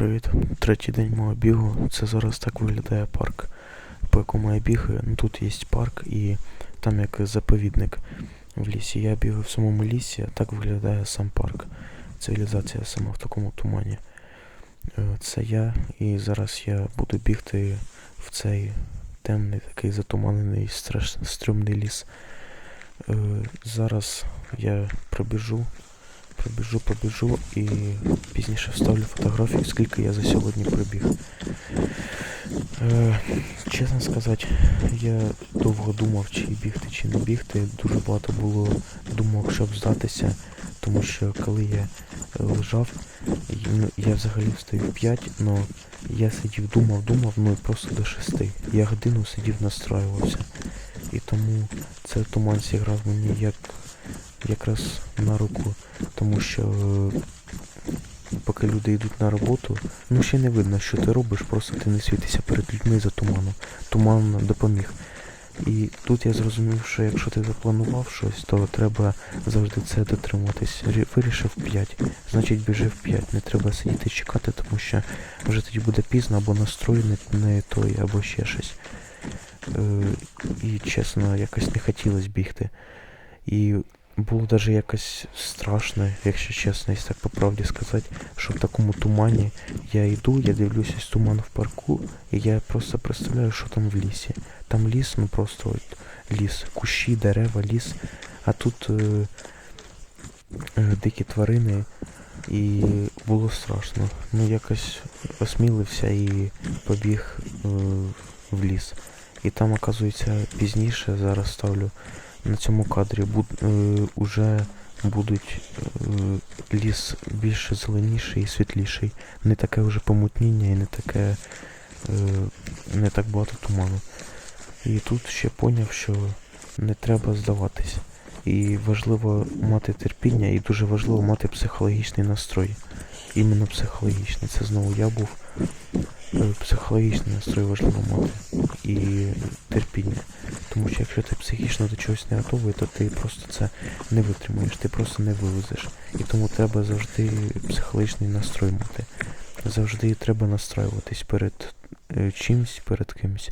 привіт. Третій день мого бігу. Це зараз так виглядає парк, по якому я бігаю. Ну, тут є парк і там як заповідник в лісі. Я бігаю в самому лісі, а так виглядає сам парк. Цивілізація сама в такому тумані. Е, Це я, і зараз я буду бігти в цей темний, такий затуманений, страш... стрьомний ліс. Е, Зараз я пробіжу, пробіжу, пробіжу і пізніше вставлю фотографію, скільки я за сьогодні пробіг. Е, чесно сказати, я довго думав, чи бігти, чи не бігти. Дуже багато було думок, щоб здатися, тому що коли я е, лежав, ну, я взагалі встаю в 5, але я сидів, думав, думав, ну і просто до 6. Я годину сидів, настраювався. І тому цей туман зіграв мені як якраз на руку, тому що е, поки люди йдуть на роботу, ну ще не видно, що ти робиш, просто ти не світишся перед людьми за туманом. Туман допоміг. І тут я зрозумів, що якщо ти запланував щось, то треба завжди це дотримуватись. Рі- Вирішив 5, значить біжи в 5. Не треба сидіти чекати, тому що вже тоді буде пізно, або настрой не, не той, або ще щось. Е, і чесно, якось не хотілося бігти. І було навіть якось страшно, якщо чесно, якщо так по правді сказати, що в такому тумані я йду, я дивлюся з туман в парку, і я просто представляю, що там в лісі. Там ліс, ну просто от ліс, кущі, дерева, ліс, а тут е, е, дикі тварини, і було страшно. Ну якось осмілився і побіг е, в ліс. І там, оказується, пізніше зараз ставлю на цьому кадрі буд, е, уже будуть е, ліс більш зеленіший і світліший. Не таке вже помутніння і не таке е, не так багато туману. І тут ще поняв, що не треба здаватись. І важливо мати терпіння, і дуже важливо мати психологічний настрой. Іменно психологічний. Це знову я був. Е, Психологічний настрой важливо мати. І терпіння. Тому що якщо ти психічно до чогось не готовий, то ти просто це не витримуєш, ти просто не вивезеш. І тому треба завжди психологічний настрой мати. Завжди треба настраюватись перед е, чимсь, перед кимсь.